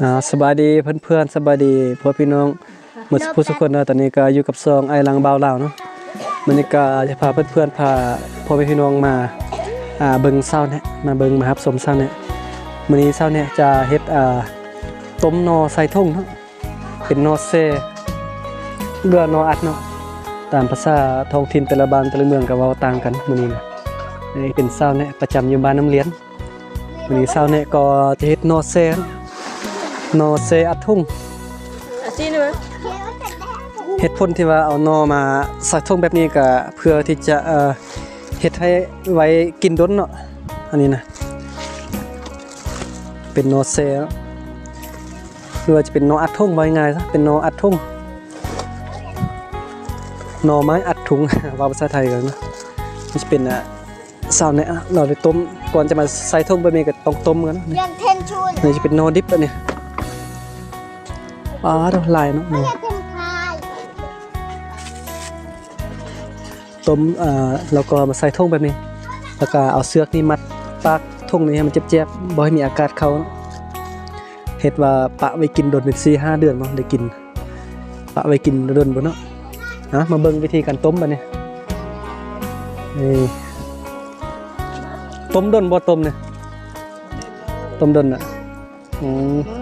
อ่าสบายดีเพื่อนๆสบายดีพ่อพี่น้องหมดผู้สุกคนเนาะตอนนี้ก็อยู่กับซองไอลังบาวลาวเนาะมื้อนี้ก็จะพาเพื่อนๆพาพ่อพี่น้องมาอ่าเบิ่งเศร้าเนี่ยมาเบิ่งมาครับชมเศร้าเนี่ยมื้อนี้เศร้าเนี่ยจะเฮ็ดอ่าต้มนอใส่ทุ่งเนาะเป็นนอเซเรือนออัดเนาะตามภาษาท้องถิ่นแต่ละบ้านแต่ละเมืองก็เว้าต่างกันมื้อนี้นะนี่เป็นเศร้าเนี่ยประจำอยู่บ้านน้ำเลี้ยนมื้อนี้เศร้าเนี่ยก็จะเฮ็ดนอเซ นาะนอเซอัดทุ่งอาชีพนี่มั้ยเหตุผลที่ว่าเอานอมาใส่ทุ่งแบบนี้ก็เพื่อที่จะเอ่อเฮ็ดให้ไว้กินดนเนาะอันนี้นะเป็นนอเซเนาะหรือว่าจะเป็นนออัดทุ่งว่าง่ายๆซะเป็นนออัดทุ่งนอไม้อัดถุงว่าภาษาไทยกันนะมันจะเป็นอะซาวเนี่ยอะเราได้ต้มก่อนจะมาใส่ทุ่งแบบนี้ก็ต้องต้มกันนะยังเทนชูนนี่จะเป็นนอดิบอันนี้ อ๋อดอกลายเนาะนี่ยังเทนคายต้มเอ่อแล้วก็มาใส่ทุ่งแบบนี้ แล้วก็เอาเสือกนี่มัดปากทุ่งนี้ให้มันเจ็บๆบ่ให้มีอากาศเข้าเนาะเฮ็ดว่าปะไว้กินโดนเป็น4 5เดือนเนาะได้กิน ปะไว้กินโดนบ่เนาะฮะมาเบิ่งวิธีการต้มบัดนี้นี่ต้มดนบ่ต้มเนี่ยต้มดนอะอืมภา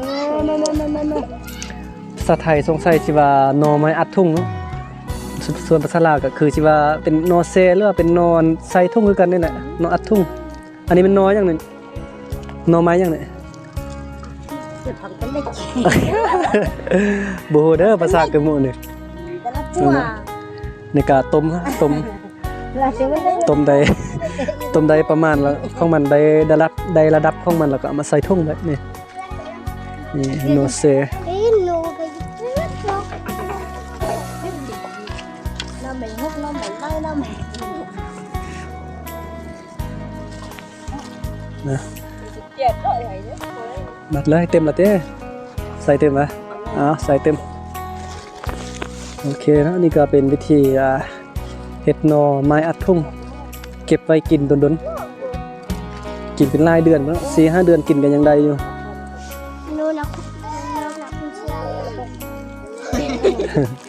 ษาไทยสงสัยสิว่าหนอไม้อัดทุ่งเนาะสส่วนภาษาลาวก็คือสิว่าเป็นนอเซหรือว่าเป็นนอนใส่ทุ่งคือกันนี่แหละนออัดทุ่ง อันนี้เป็นนออย่างหนึงนอไม้อย่างหนึงจะทำกันได้กี่บ่ฮู้เด้อภาษากะหมู่นี่แต่ละตัวในการต้มฮะต้มเราจะไม่ได้ต้มได้ต้มได้ประมาณแล้วของมันได้ได้รับได้ระดับของมันแล้วก็เอามาใส่ทุ่งไว้นี่นี่นอเซ เราไม่นะเจ็บก็ไหลเนี่ยมัดเลยเต็มละเต้ใส่เต็มละอ่าใส่เต็ม โอเคนะนี่ก็เป็นวิธีอ่าเห็ดหนอไม้อัดทุ่ง เก็บไว้กินดนๆ กินเป็นรายเดือนแล้วสี่ห้าเดือนกินกันยังได้อยู่หนูนะหนูนะคุณเชื่อ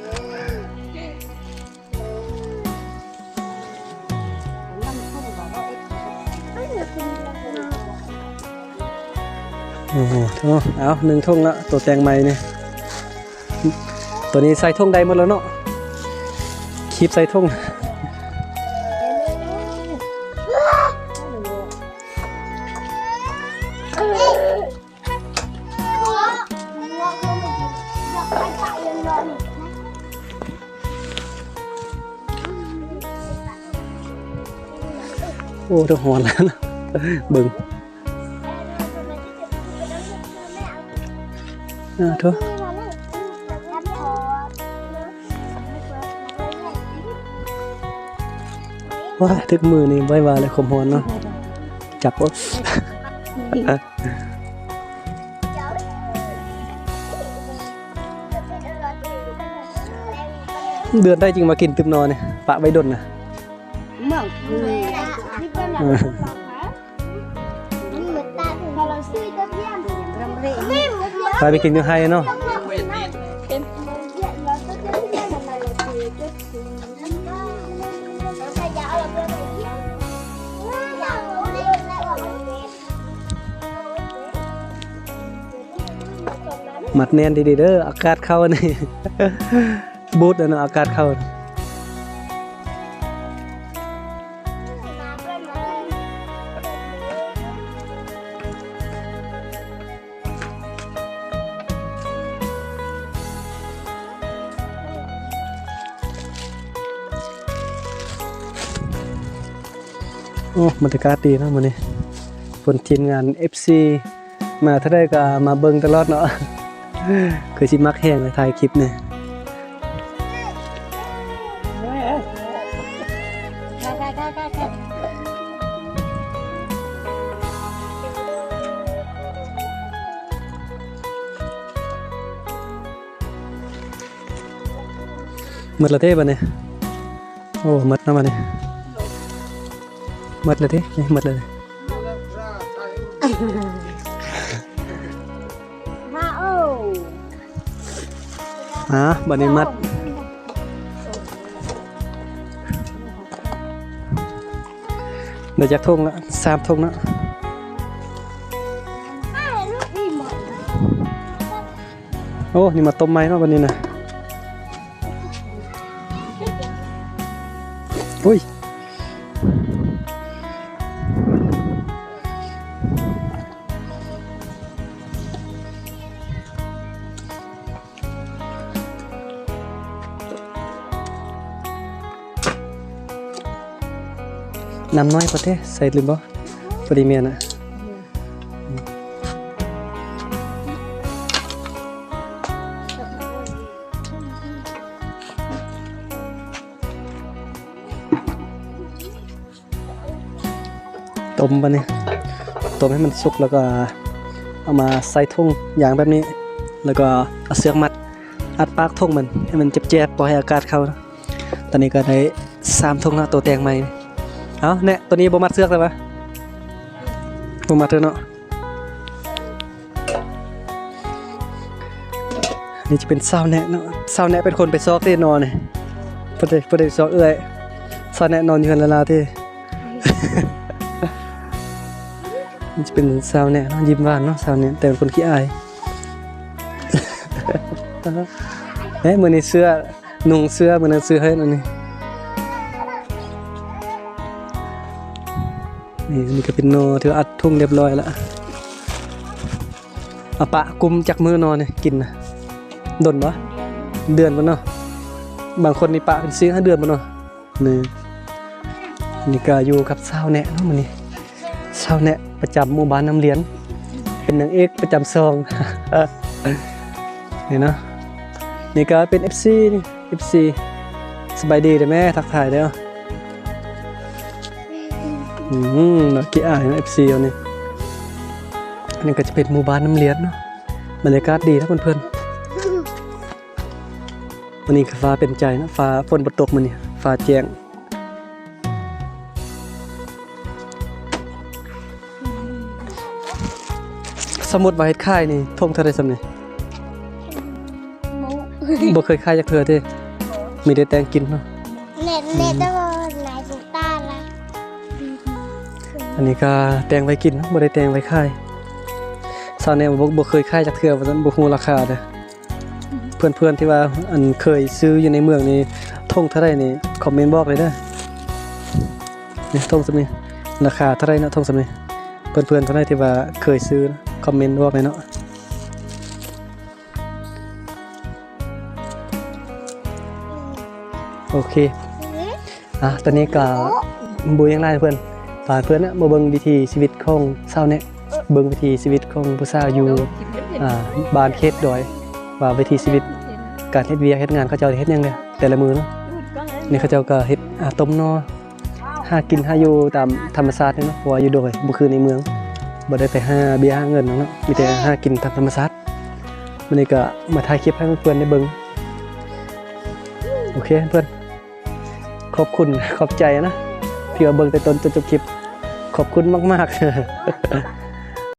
โอ้โหเอาเอาหนึ่งท่งละตัวแตงใหม่นี่ตัวนี้ใส่ท่งได้หมดแล้วเนาะคีบใส่ท่งโอ้ดือดหอนแล้วนะเบิ่ง อ่าเถอะว่าทึกมือนี่ไว้ว่าเลยขมหอนเนาะจับปุ๊บเดือนได้จริงมากินตึบนอนเนี่ยปะไว้ดนนะเมืองคือที่เป็นอะ ไรมันเหมือนตาถึงเราซื้อตะเพียนรำเรียนพาไปกินอยู่ไฮเนาะมัดแน่นดีๆเด้ออากาศเข้านี่บูดเนาะอากาศเข้า อ้บรรยากาศดีนะมื้อนี้ผลทีมงาน FC มาเท่าใดก็มาเบิ่งตลอดเนาะคือสิมักแฮงเลยถ่ายคลิปเนี่ยหมดละเท่บัดนี้โอ้หมดแล้วบัดนี้หมดละเนี่ยมาเอ้อะบัดนี้มัดเดี๋ย mất rồi thế. Mất rồi à bạn em mất. Để chắc thùng nữa sam thùng nữa ô nhưng mà tôm máy nó bên đây này น้ำน้อยประเทใส่หรือบ่พอดีเมียนะต้มปะเนี่ยต้มให้มันสุกแล้วก็เอามาใส่ทุ่งอย่างแบบนี้ แล้วก็เอาเสือกมัดอัดปากทุ่งมันให้มันเจ็บๆปล่อยให้อากาศเข้า ตอนนี้ก็ได้สามทุ่งแล้วตัวแตงใหม่ เอาเนี่ยตัวนี้บมัดเสือกเลยปะบมัดเลยเนาะนี่จะเป็นเศร้าแนะเนาะเศร้าแนะเป็นคนไปซอกที่นอนเนี่ยพอดีพอดีซอกเอื้อยเศร้าแนะนอนอยู่กันละลาที่นี่จะเป็นเศร้าแนะเนาะยิ้มหวานเนาะเศร้าแนะแต่เป็นคนขี้อายเฮ้ยมือนี้เสื้อนุ่งเสื้อมือนั้นเสื้อให้นั่นนี่ นี่นี่ก็เป็นโนถืออัดทุ่งเรียบร้อยแล้วอปะกุมจากมือนอนเนี่ยกินนะดนวะเดือนมันเนาะบางคนนี่ปะเป็นซื้อห้าเดือนมันเนาะนี่นี่ก็อยู่กับสาวแนะเนาะมันนี่สาวแนะประจำหมู่บ้านน้ำเลี้ยน เป็นนางเอกประจำซองนี่เนาะนี่ก็เป็น FC นี่ FC สบายดีเด้อแม่ทักทายเด้อ อืมนักกีฬาเอฟซีเอาเนี่ยอันนี้ก็จะเป็นหมู่บ้านน้ำเลี้ยนเนาะบรรยากาศดีนะเพื่อนๆวันนี้ก็ฟ้าเป็นใจนะฟ้าฝนบตกมันนี่ฟ้าแจ้งสมมุดว่าเฮ็ดค่ายนี่ทงเท่าไรสำนี่หมูบ่เคยค่ายจักเทื่อเด้มีแต่แต่งกินเนาะเน็ตเน็ตต้องไหนสุต้าละ อันนี้ก็แตงไว้กินบ่ได้แตงไว้ค่ายซาวแนวบ่บ่เคยค่ายจักเทื่อว่าซั่นบ่ฮู้ราคาเด้อเพื่อนๆที่ว่าอันเคยซื้ออยู่ในเมืองนี่ทงเท่าไรนี่คอมเมนต์บอกเลยเด้อนี่ทงสำนี้ราคาเท่าไรเนาะทงสำนี้เพื่อนๆเท่าไรที่ว่าเคยซื้อคอมเมนต์บอกเลยเนาะโอเคอะตอนนี้ก็บุยยังไงเพื่อน ฝากเพื่อนนะมาเบิ่งวิถีชีวิตของชาเนี่ยเบิ่งวิถีชีวิตของผู้สาวอยู่อ่าบ้านเขตดอยว่าวิถีชีวิตการเฮ็ดเวียกเฮ็ดงานเขาเจ้าเฮ็ดหยังไงแต่ละมือเนาะนี่เขาเจ้าก็เฮ็ดอ่าต้มนอหากินหาอยู่ตามธรรมชาติเนาะเพราะว่าอยู่โดยบ่คือในเมืองบ่ได้ไปหาเบียหาเงินเนาะมีแต่หากินตามธรรมชาติมื้อนี้ก็มาถ่ายคลิปให้เพื่อนๆได้เบิ่งโอเคเพื่อนขอบคุณขอบใจนะที่ว่าเบิ่งแต่ต้นจนจบคลิป ขอบคุณมาก ๆ